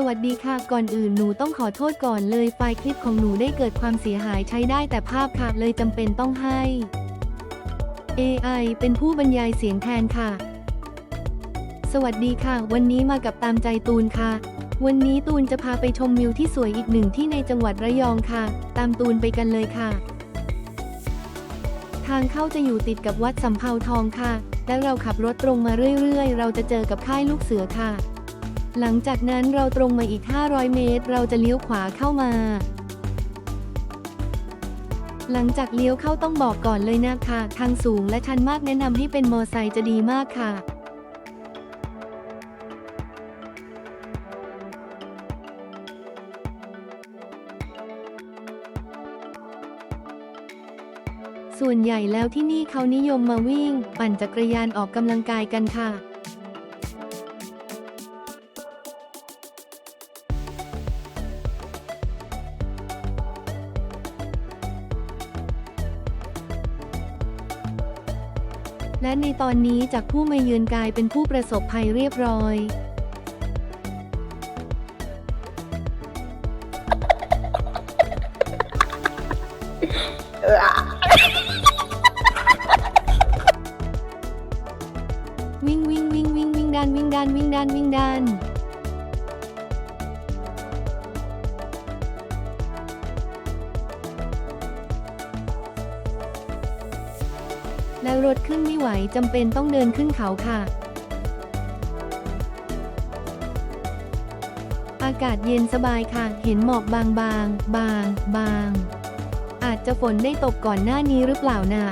สวัสดีค่ะก่อนอื่นหนูต้องขอโทษก่อนเลยไฟล์คลิปของหนูได้เกิดความเสียหายใช้ได้แต่ภาพค่ะเลยจำเป็นต้องให้ AI เป็นผู้บรรยายเสียงแทนค่ะ สวัสดีค่ะ วันนี้มากับตามใจตูนค่ะ วันนี้ตูนจะพาไปชมวิวที่สวยอีกหนึ่งที่ในจังหวัดระยองค่ะ ตามตูนไปกันเลยค่ะ ทางเข้าจะอยู่ติดกับวัดสำเภาทองค่ะ และเราขับรถตรงมาเรื่อยๆ เราจะเจอกับค่ายลูกเสือค่ะ หลังจากนั้นเราตรงมาอีก 500 เมตร เราจะเลี้ยวขวาเข้ามา หลังจากเลี้ยวเข้าต้องบอกก่อนเลยนะคะทางสูงและชันมากแนะนำให้เป็นมอไซค์จะดีมากค่ะส่วนใหญ่แล้วที่นี่เขานิยมมาวิ่ง ปั่นจักรยานออกกำลังกายกันค่ะ และในตอนนี้จากผู้มาเยือนกลายเป็นผู้ประสบภัยเรียบร้อยวิ่งวิ่งวิ่งวิ่งวิ่งดันวิ่งดันวิ่งดันวิ่งดัน แล้วรถขึ้นไม่ไหวจำเป็นต้องเดินขึ้นเขาค่ะ อากาศเย็นสบายค่ะ เห็นหมอกบางบาง บาง บาง อาจจะฝนได้ตกก่อนหน้านี้หรือเปล่าน่ะ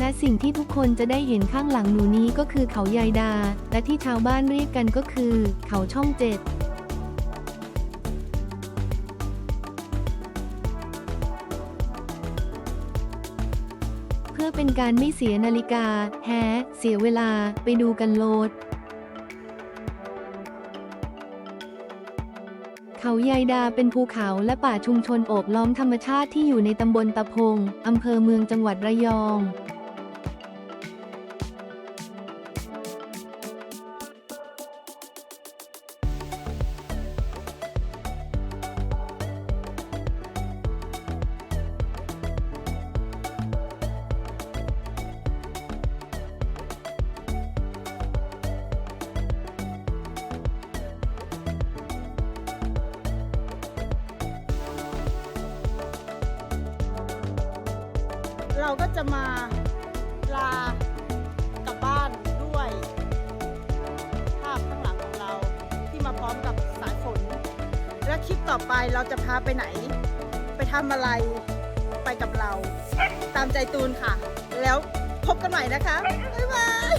และสิ่งที่ทุกคนจะได้เห็นข้างหลังหนูนี้ก็คือเขายายดา และที่ชาวบ้านเรียกกันก็คือ เขาช่องเจ็ดเพื่อเป็นการไม่เสียนาฬิกา แฮะเสียเวลา ไปดูกันโลดเขายายดาเป็นภูเขาและป่าชุมชนโอบล้อมธรรมชาติที่อยู่ในตำบลตะพง อำเภอเมืองจังหวัดระยอง เราก็จะมาลากลับบ้านด้วย ภาพข้างหลังของเราที่มาพร้อมกับสายฝน และคลิปต่อไปเราจะพาไปไหน ไปทำอะไรไปกับเรา ตามใจตูนค่ะ แล้วพบกันใหม่นะคะ บ๊ายบาย